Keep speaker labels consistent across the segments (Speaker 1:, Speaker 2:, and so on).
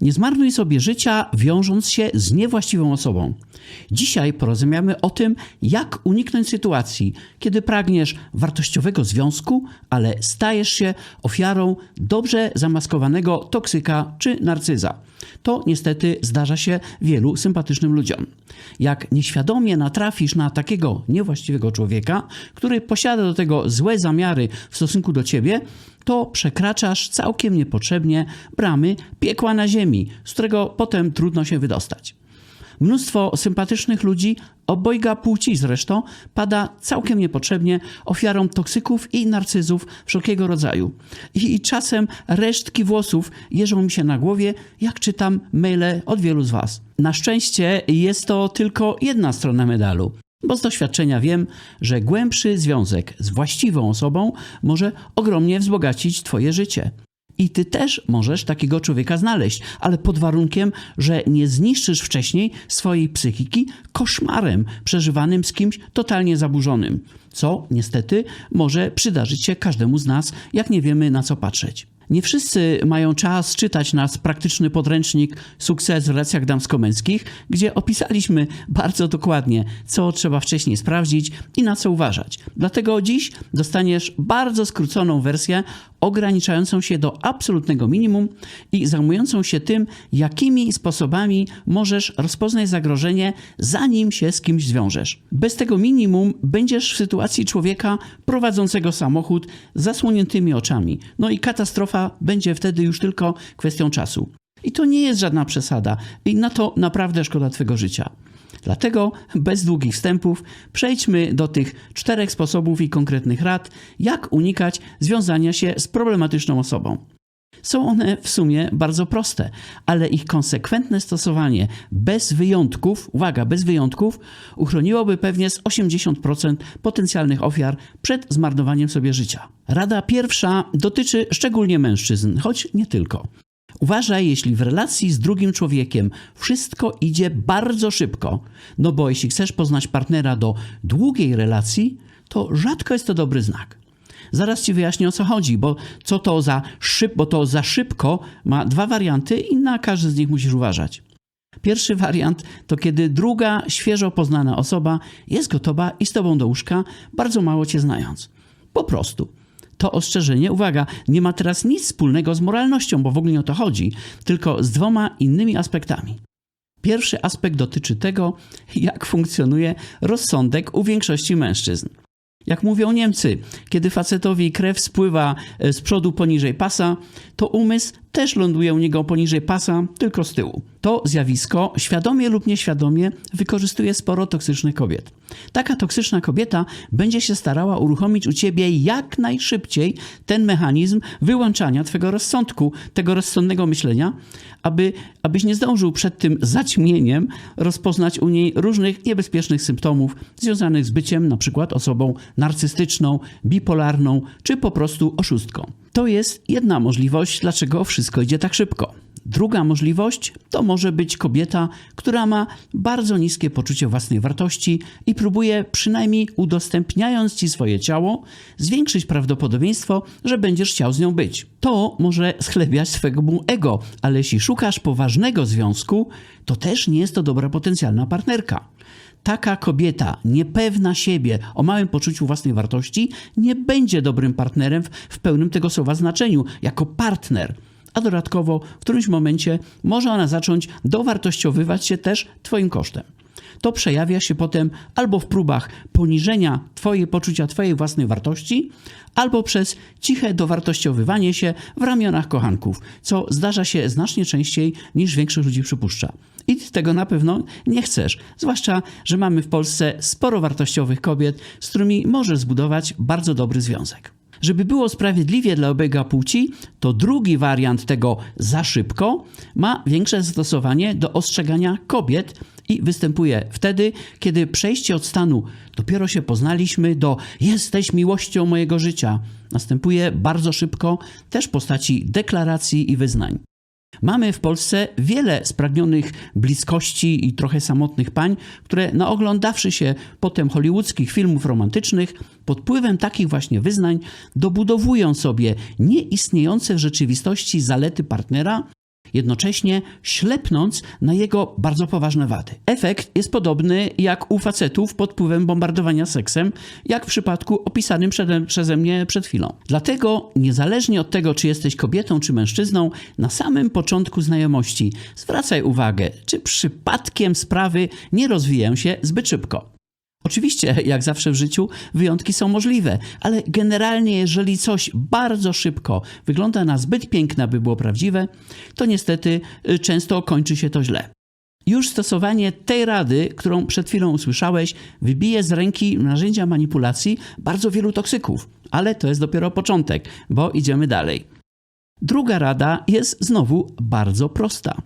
Speaker 1: Nie zmarnuj sobie życia, wiążąc się z niewłaściwą osobą. Dzisiaj porozmawiamy o tym, jak uniknąć sytuacji, kiedy pragniesz wartościowego związku, ale stajesz się ofiarą dobrze zamaskowanego toksyka czy narcyza. To niestety zdarza się wielu sympatycznym ludziom. Jak nieświadomie natrafisz na takiego niewłaściwego człowieka, który posiada do tego złe zamiary w stosunku do ciebie, to przekraczasz całkiem niepotrzebnie bramy piekła na ziemi, z którego potem trudno się wydostać. Mnóstwo sympatycznych ludzi, obojga płci zresztą, pada całkiem niepotrzebnie ofiarą toksyków i narcyzów wszelkiego rodzaju. I, I czasem resztki włosów jeżą mi się na głowie, jak czytam maile od wielu z Was. Na szczęście jest to tylko jedna strona medalu. Bo z doświadczenia wiem, że głębszy związek z właściwą osobą może ogromnie wzbogacić Twoje życie. I ty też możesz takiego człowieka znaleźć, ale pod warunkiem, że nie zniszczysz wcześniej swojej psychiki koszmarem przeżywanym z kimś totalnie zaburzonym, co niestety może przydarzyć się każdemu z nas, jak nie wiemy na co patrzeć. Nie wszyscy mają czas czytać nasz praktyczny podręcznik Sukces w relacjach damsko-męskich, gdzie opisaliśmy bardzo dokładnie, co trzeba wcześniej sprawdzić i na co uważać. Dlatego dziś dostaniesz bardzo skróconą wersję, ograniczającą się do absolutnego minimum i zajmującą się tym, jakimi sposobami możesz rozpoznać zagrożenie, zanim się z kimś zwiążesz. Bez tego minimum będziesz w sytuacji człowieka prowadzącego samochód zasłoniętymi oczami. No i katastrofa będzie wtedy już tylko kwestią czasu. I to nie jest żadna przesada, i na to naprawdę szkoda Twojego życia. Dlatego, bez długich wstępów, przejdźmy do tych czterech sposobów i konkretnych rad, jak unikać związania się z problematyczną osobą. Są one w sumie bardzo proste, ale ich konsekwentne stosowanie bez wyjątków, uwaga, bez wyjątków, uchroniłoby pewnie z 80% potencjalnych ofiar przed zmarnowaniem sobie życia. Rada pierwsza dotyczy szczególnie mężczyzn, choć nie tylko. Uważaj, jeśli w relacji z drugim człowiekiem wszystko idzie bardzo szybko, no bo jeśli chcesz poznać partnera do długiej relacji, to rzadko jest to dobry znak. Zaraz ci wyjaśnię o co chodzi, bo co to za szyb, bo to za szybko ma dwa warianty i na każdy z nich musisz uważać. Pierwszy wariant to kiedy druga, świeżo poznana osoba jest gotowa i z tobą do łóżka, bardzo mało cię znając. Po prostu. To ostrzeżenie, uwaga, nie ma teraz nic wspólnego z moralnością, bo w ogóle nie o to chodzi, tylko z dwoma innymi aspektami. Pierwszy aspekt dotyczy tego, jak funkcjonuje rozsądek u większości mężczyzn. Jak mówią Niemcy, kiedy facetowi krew spływa e, z przodu poniżej pasa, to umysł też ląduje u niego poniżej pasa, tylko z tyłu. To zjawisko świadomie lub nieświadomie wykorzystuje sporo toksycznych kobiet. Taka toksyczna kobieta będzie się starała uruchomić u ciebie jak najszybciej ten mechanizm wyłączania twego rozsądku, tego rozsądnego myślenia, aby, abyś nie zdążył przed tym zaćmieniem rozpoznać u niej różnych niebezpiecznych symptomów związanych z byciem na przykład osobą narcystyczną, bipolarną czy po prostu oszustką. To jest jedna możliwość, dlaczego wszystko idzie tak szybko. Druga możliwość to może być kobieta, która ma bardzo niskie poczucie własnej wartości i próbuje, przynajmniej udostępniając ci swoje ciało, zwiększyć prawdopodobieństwo, że będziesz chciał z nią być. To może schlebiać swojemu ego, ale jeśli szukasz poważnego związku, to też nie jest to dobra potencjalna partnerka. Taka kobieta, niepewna siebie, o małym poczuciu własnej wartości, nie będzie dobrym partnerem w, w pełnym tego słowa znaczeniu, jako partner a dodatkowo w którymś momencie może ona zacząć dowartościowywać się też Twoim kosztem. To przejawia się potem albo w próbach poniżenia Twojej poczucia Twojej własnej wartości, albo przez ciche dowartościowywanie się w ramionach kochanków, co zdarza się znacznie częściej niż większość ludzi przypuszcza. I tego na pewno nie chcesz. Zwłaszcza, że mamy w Polsce sporo wartościowych kobiet, z którymi możesz zbudować bardzo dobry związek. Żeby było sprawiedliwie dla obojga płci, to drugi wariant tego za szybko ma większe zastosowanie do ostrzegania kobiet i występuje wtedy, kiedy przejście od stanu dopiero się poznaliśmy do jesteś miłością mojego życia następuje bardzo szybko, też w postaci deklaracji i wyznań. Mamy w Polsce wiele spragnionych bliskości i trochę samotnych pań, które naoglądawszy się potem hollywoodzkich filmów romantycznych, pod wpływem takich właśnie wyznań dobudowują sobie nieistniejące w rzeczywistości zalety partnera jednocześnie ślepnąc na jego bardzo poważne wady. Efekt jest podobny jak u facetów pod wpływem bombardowania seksem, jak w przypadku opisanym przede, przeze mnie przed chwilą. Dlatego, niezależnie od tego, czy jesteś kobietą czy mężczyzną, na samym początku znajomości zwracaj uwagę, czy przypadkiem sprawy nie rozwijają się zbyt szybko. Oczywiście, jak zawsze w życiu, wyjątki są możliwe, ale generalnie, jeżeli coś bardzo szybko wygląda na zbyt piękne, by było prawdziwe, to niestety y, często kończy się to źle. Już stosowanie tej rady, którą przed chwilą usłyszałeś, wybije z ręki narzędzia manipulacji bardzo wielu toksyków, ale to jest dopiero początek, bo idziemy dalej. Druga rada jest znowu bardzo prosta.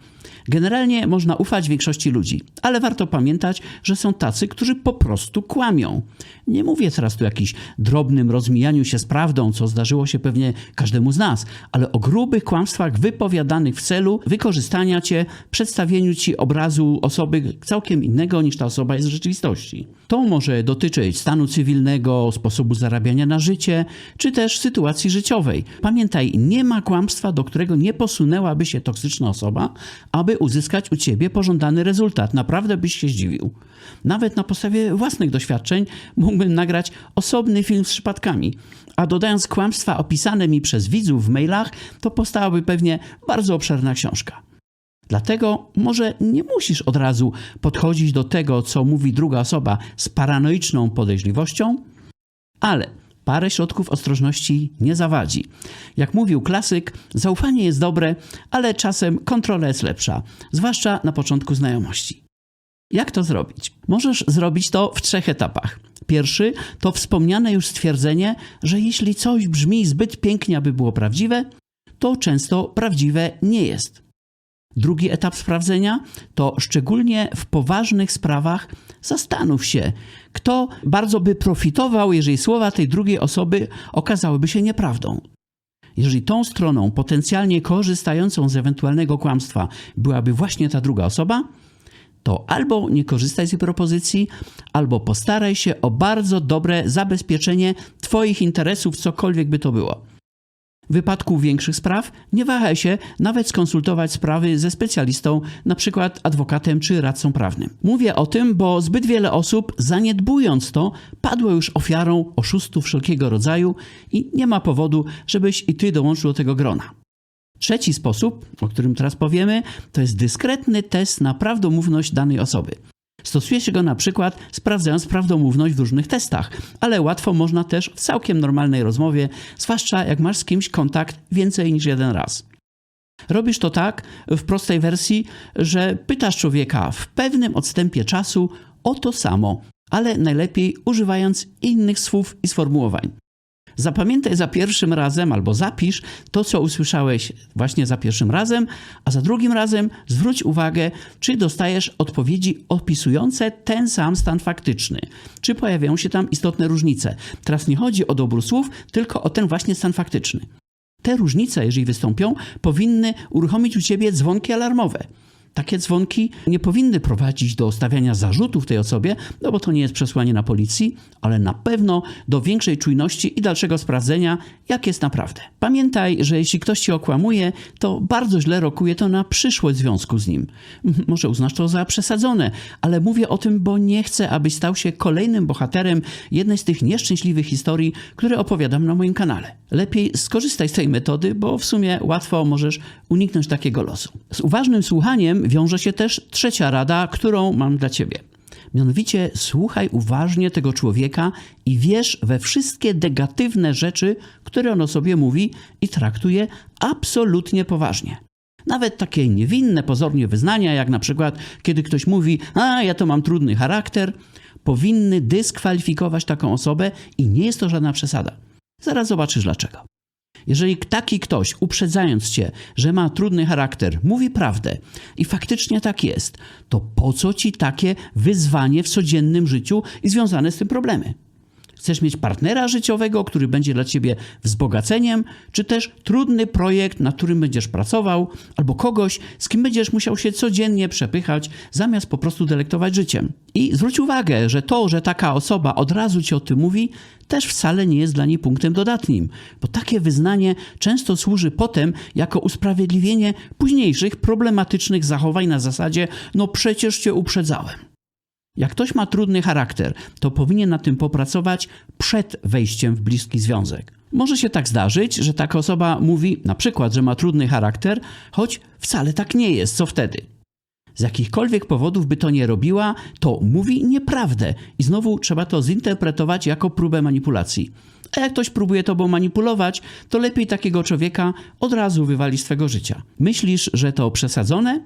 Speaker 1: Generalnie można ufać większości ludzi, ale warto pamiętać, że są tacy, którzy po prostu kłamią. Nie mówię teraz tu o jakimś drobnym rozmijaniu się z prawdą, co zdarzyło się pewnie każdemu z nas, ale o grubych kłamstwach wypowiadanych w celu wykorzystania cię, przedstawieniu ci obrazu osoby całkiem innego niż ta osoba jest w rzeczywistości. To może dotyczyć stanu cywilnego, sposobu zarabiania na życie, czy też sytuacji życiowej. Pamiętaj, nie ma kłamstwa, do którego nie posunęłaby się toksyczna osoba, aby uzyskać u ciebie pożądany rezultat. Naprawdę byś się zdziwił. Nawet na podstawie własnych doświadczeń mógłbym nagrać osobny film z przypadkami. A dodając kłamstwa opisane mi przez widzów w mailach, to powstałaby pewnie bardzo obszerna książka. Dlatego może nie musisz od razu podchodzić do tego, co mówi druga osoba z paranoiczną podejrzliwością, ale parę środków ostrożności nie zawadzi. Jak mówił klasyk, zaufanie jest dobre, ale czasem kontrola jest lepsza, zwłaszcza na początku znajomości. Jak to zrobić? Możesz zrobić to w trzech etapach. Pierwszy to wspomniane już stwierdzenie, że jeśli coś brzmi zbyt pięknie, aby było prawdziwe, to często prawdziwe nie jest. Drugi etap sprawdzenia to szczególnie w poważnych sprawach zastanów się, kto bardzo by profitował, jeżeli słowa tej drugiej osoby okazałyby się nieprawdą. Jeżeli tą stroną potencjalnie korzystającą z ewentualnego kłamstwa byłaby właśnie ta druga osoba, to albo nie korzystaj z tej propozycji, albo postaraj się o bardzo dobre zabezpieczenie Twoich interesów, cokolwiek by to było. W wypadku większych spraw nie wahaj się nawet skonsultować sprawy ze specjalistą, np. adwokatem czy radcą prawnym. Mówię o tym, bo zbyt wiele osób, zaniedbując to, padło już ofiarą oszustów wszelkiego rodzaju i nie ma powodu, żebyś i ty dołączył do tego grona. Trzeci sposób, o którym teraz powiemy, to jest dyskretny test na prawdomówność danej osoby. Stosuje się go na przykład sprawdzając prawdomówność w różnych testach, ale łatwo można też w całkiem normalnej rozmowie, zwłaszcza jak masz z kimś kontakt więcej niż jeden raz. Robisz to tak w prostej wersji, że pytasz człowieka w pewnym odstępie czasu o to samo, ale najlepiej używając innych słów i sformułowań. Zapamiętaj za pierwszym razem albo zapisz to, co usłyszałeś właśnie za pierwszym razem, a za drugim razem zwróć uwagę, czy dostajesz odpowiedzi opisujące ten sam stan faktyczny, czy pojawiają się tam istotne różnice. Teraz nie chodzi o dobór słów, tylko o ten właśnie stan faktyczny. Te różnice, jeżeli wystąpią, powinny uruchomić u ciebie dzwonki alarmowe. Takie dzwonki nie powinny prowadzić do stawiania zarzutów tej osobie, no bo to nie jest przesłanie na policji, ale na pewno do większej czujności i dalszego sprawdzenia, jak jest naprawdę. Pamiętaj, że jeśli ktoś ci okłamuje, to bardzo źle rokuje to na przyszłość w związku z nim. Może uznasz to za przesadzone, ale mówię o tym, bo nie chcę, abyś stał się kolejnym bohaterem jednej z tych nieszczęśliwych historii, które opowiadam na moim kanale. Lepiej skorzystaj z tej metody, bo w sumie łatwo możesz uniknąć takiego losu. Z uważnym słuchaniem wiąże się też trzecia rada, którą mam dla ciebie. Mianowicie słuchaj uważnie tego człowieka i wierz we wszystkie negatywne rzeczy, które on o sobie mówi i traktuje absolutnie poważnie. Nawet takie niewinne pozornie wyznania, jak na przykład kiedy ktoś mówi, a ja to mam trudny charakter, powinny dyskwalifikować taką osobę i nie jest to żadna przesada. Zaraz zobaczysz dlaczego. Jeżeli taki ktoś, uprzedzając cię, że ma trudny charakter, mówi prawdę i faktycznie tak jest, to po co ci takie wyzwanie w codziennym życiu i związane z tym problemy? Chcesz mieć partnera życiowego, który będzie dla ciebie wzbogaceniem, czy też trudny projekt, na którym będziesz pracował, albo kogoś, z kim będziesz musiał się codziennie przepychać, zamiast po prostu delektować życiem. I zwróć uwagę, że to, że taka osoba od razu ci o tym mówi, też wcale nie jest dla niej punktem dodatnim, bo takie wyznanie często służy potem jako usprawiedliwienie późniejszych problematycznych zachowań na zasadzie: No przecież cię uprzedzałem. Jak ktoś ma trudny charakter, to powinien na tym popracować przed wejściem w bliski związek. Może się tak zdarzyć, że taka osoba mówi na przykład, że ma trudny charakter, choć wcale tak nie jest. Co wtedy? Z jakichkolwiek powodów by to nie robiła, to mówi nieprawdę i znowu trzeba to zinterpretować jako próbę manipulacji. A jak ktoś próbuje tobą manipulować, to lepiej takiego człowieka od razu wywalić z twego życia. Myślisz, że to przesadzone?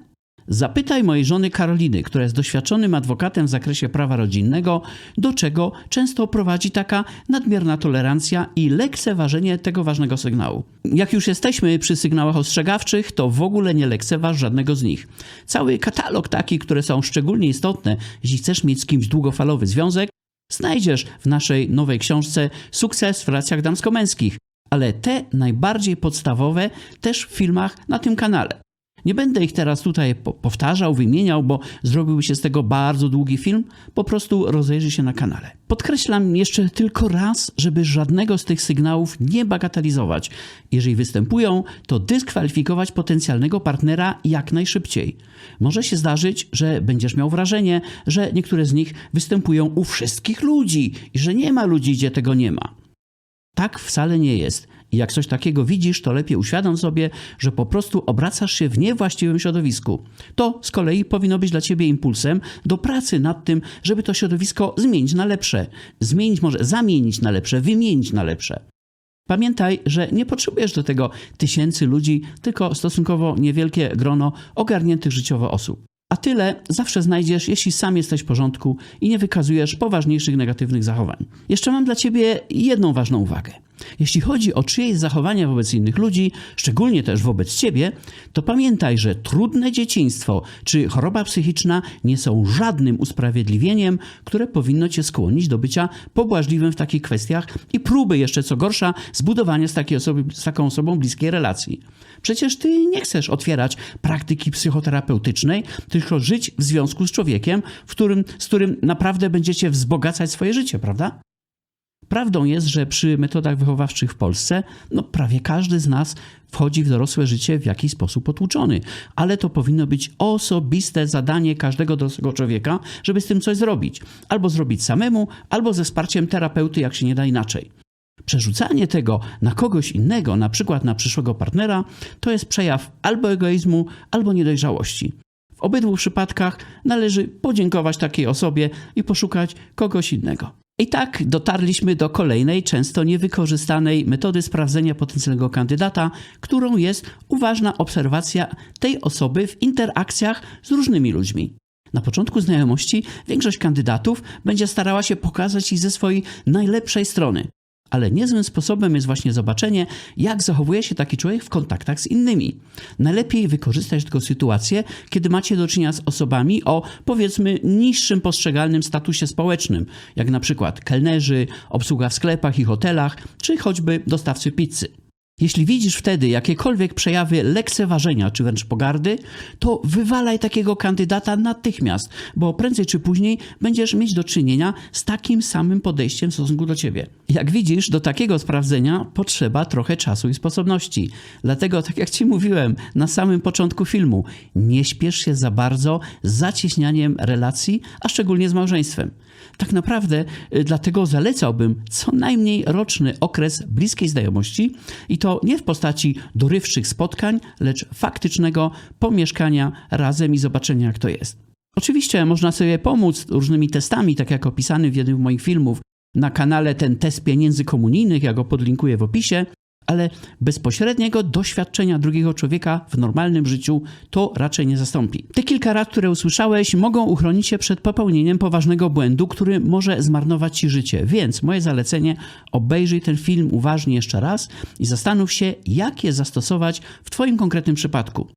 Speaker 1: Zapytaj mojej żony Karoliny, która jest doświadczonym adwokatem w zakresie prawa rodzinnego, do czego często prowadzi taka nadmierna tolerancja i lekceważenie tego ważnego sygnału. Jak już jesteśmy przy sygnałach ostrzegawczych, to w ogóle nie lekceważ żadnego z nich. Cały katalog takich, które są szczególnie istotne, jeśli chcesz mieć z kimś długofalowy związek, znajdziesz w naszej nowej książce Sukces w relacjach damsko-męskich, ale te najbardziej podstawowe też w filmach na tym kanale. Nie będę ich teraz tutaj po- powtarzał, wymieniał, bo zrobiłby się z tego bardzo długi film. Po prostu rozejrzyj się na kanale. Podkreślam jeszcze tylko raz, żeby żadnego z tych sygnałów nie bagatelizować. Jeżeli występują, to dyskwalifikować potencjalnego partnera jak najszybciej. Może się zdarzyć, że będziesz miał wrażenie, że niektóre z nich występują u wszystkich ludzi i że nie ma ludzi, gdzie tego nie ma. Tak wcale nie jest. I jak coś takiego widzisz, to lepiej uświadom sobie, że po prostu obracasz się w niewłaściwym środowisku. To z kolei powinno być dla ciebie impulsem do pracy nad tym, żeby to środowisko zmienić na lepsze. Zmienić może, zamienić na lepsze, wymienić na lepsze. Pamiętaj, że nie potrzebujesz do tego tysięcy ludzi, tylko stosunkowo niewielkie grono ogarniętych życiowo osób. A tyle zawsze znajdziesz, jeśli sam jesteś w porządku i nie wykazujesz poważniejszych negatywnych zachowań. Jeszcze mam dla ciebie jedną ważną uwagę. Jeśli chodzi o czyjeś zachowania wobec innych ludzi, szczególnie też wobec ciebie, to pamiętaj, że trudne dzieciństwo czy choroba psychiczna nie są żadnym usprawiedliwieniem, które powinno cię skłonić do bycia pobłażliwym w takich kwestiach i próby jeszcze co gorsza zbudowania z, osoby, z taką osobą bliskiej relacji. Przecież ty nie chcesz otwierać praktyki psychoterapeutycznej, tylko żyć w związku z człowiekiem, w którym, z którym naprawdę będziecie wzbogacać swoje życie, prawda? Prawdą jest, że przy metodach wychowawczych w Polsce, no prawie każdy z nas wchodzi w dorosłe życie w jakiś sposób potłuczony, ale to powinno być osobiste zadanie każdego dorosłego człowieka, żeby z tym coś zrobić. Albo zrobić samemu, albo ze wsparciem terapeuty, jak się nie da inaczej. Przerzucanie tego na kogoś innego, na przykład na przyszłego partnera, to jest przejaw albo egoizmu, albo niedojrzałości. W obydwu przypadkach należy podziękować takiej osobie i poszukać kogoś innego. I tak dotarliśmy do kolejnej, często niewykorzystanej metody sprawdzenia potencjalnego kandydata, którą jest uważna obserwacja tej osoby w interakcjach z różnymi ludźmi. Na początku znajomości większość kandydatów będzie starała się pokazać ich ze swojej najlepszej strony. Ale niezłym sposobem jest właśnie zobaczenie, jak zachowuje się taki człowiek w kontaktach z innymi. Najlepiej wykorzystać tylko sytuację, kiedy macie do czynienia z osobami o powiedzmy niższym postrzegalnym statusie społecznym, jak na przykład kelnerzy, obsługa w sklepach i hotelach, czy choćby dostawcy pizzy. Jeśli widzisz wtedy jakiekolwiek przejawy lekceważenia czy wręcz pogardy, to wywalaj takiego kandydata natychmiast, bo prędzej czy później będziesz mieć do czynienia z takim samym podejściem w stosunku do ciebie. Jak widzisz, do takiego sprawdzenia potrzeba trochę czasu i sposobności. Dlatego, tak jak ci mówiłem na samym początku filmu, nie śpiesz się za bardzo z zacieśnianiem relacji, a szczególnie z małżeństwem. Tak naprawdę y, dlatego zalecałbym co najmniej roczny okres bliskiej znajomości i to nie w postaci dorywczych spotkań, lecz faktycznego pomieszkania razem i zobaczenia jak to jest. Oczywiście można sobie pomóc różnymi testami, tak jak opisany w jednym z moich filmów na kanale ten test pieniędzy komunijnych, ja go podlinkuję w opisie, ale bezpośredniego doświadczenia drugiego człowieka w normalnym życiu to raczej nie zastąpi. Te kilka rad, które usłyszałeś, mogą uchronić cię przed popełnieniem poważnego błędu, który może zmarnować ci życie. Więc moje zalecenie: obejrzyj ten film uważnie jeszcze raz i zastanów się, jak je zastosować w Twoim konkretnym przypadku.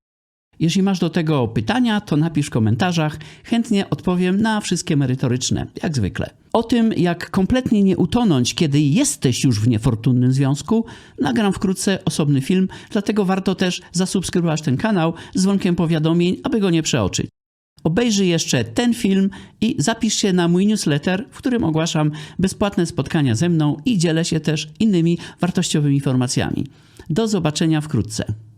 Speaker 1: Jeśli masz do tego pytania, to napisz w komentarzach. Chętnie odpowiem na wszystkie merytoryczne, jak zwykle. O tym, jak kompletnie nie utonąć, kiedy jesteś już w niefortunnym związku, nagram wkrótce osobny film, dlatego warto też zasubskrybować ten kanał z dzwonkiem powiadomień, aby go nie przeoczyć. Obejrzyj jeszcze ten film i zapisz się na mój newsletter, w którym ogłaszam bezpłatne spotkania ze mną i dzielę się też innymi wartościowymi informacjami. Do zobaczenia wkrótce.